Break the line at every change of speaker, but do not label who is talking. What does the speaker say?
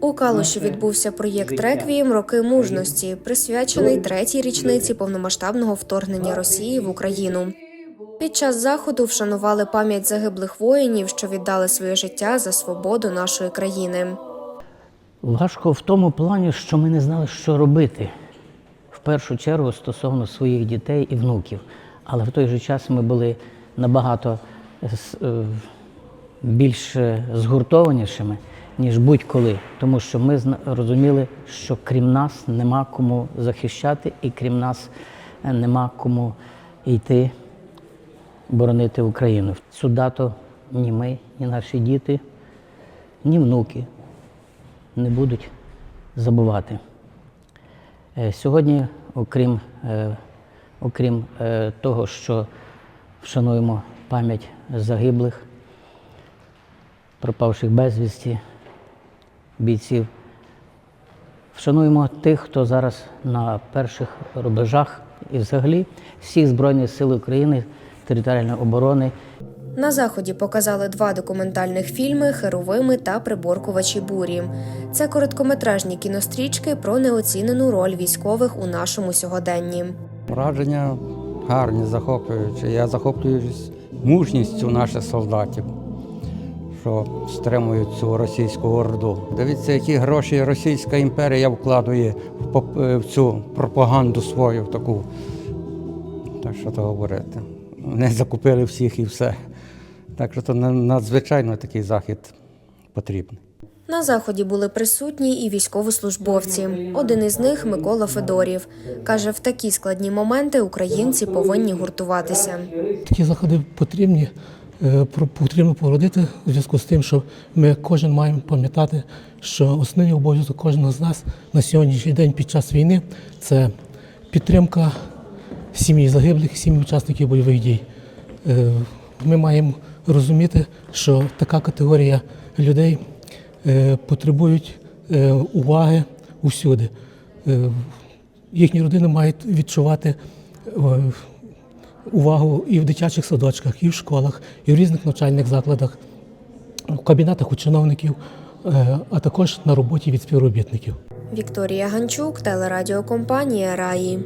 У Калуші відбувся проєкт Реквієм Роки мужності, присвячений третій річниці повномасштабного вторгнення Росії в Україну. Під час заходу вшанували пам'ять загиблих воїнів, що віддали своє життя за свободу нашої країни.
Важко в тому плані, що ми не знали, що робити. В першу чергу стосовно своїх дітей і внуків. Але в той же час ми були набагато е, більш е, згуртованішими, ніж будь-коли. Тому що ми розуміли, що крім нас нема кому захищати, і крім нас е, нема кому йти боронити Україну. Цю дату ні ми, ні наші діти, ні внуки не будуть забувати. Е, Сьогодні, окрім, е, окрім того, що вшануємо пам'ять загиблих, пропавших безвісті, бійців, вшануємо тих, хто зараз на перших рубежах і взагалі всіх Збройних сил України, територіальної оборони
На заході показали два документальних фільми Херовими та Приборкувачі бурі. Це короткометражні кінострічки про неоцінену роль військових у нашому сьогоденні.
Враження гарні, захоплюючі. Я захоплююсь мужністю наших солдатів, що стримують цю російську орду. Дивіться, які гроші Російська імперія вкладує в е, цю пропаганду свою таку. Так що то говорити. Вони закупили всіх і все. Так що то надзвичайно такий захід потрібний.
На заході були присутні і військовослужбовці. Один із них Микола Федорів каже: в такі складні моменти українці повинні гуртуватися.
Такі заходи потрібні, потрібно породити у зв'язку з тим, що ми кожен маємо пам'ятати, що основний обов'язок кожного з нас на сьогоднішній день під час війни це підтримка сім'ї загиблих, сім'ї учасників бойових дій. Е, Ми маємо розуміти, що така категорія людей е, потребують е, уваги усюди. Е, Їхні родини мають відчувати е, увагу і в дитячих садочках, і в школах, і в різних навчальних закладах, в кабінетах у чиновників, е, а також на роботі від співробітників.
Вікторія Ганчук, телерадіокомпанія Раї.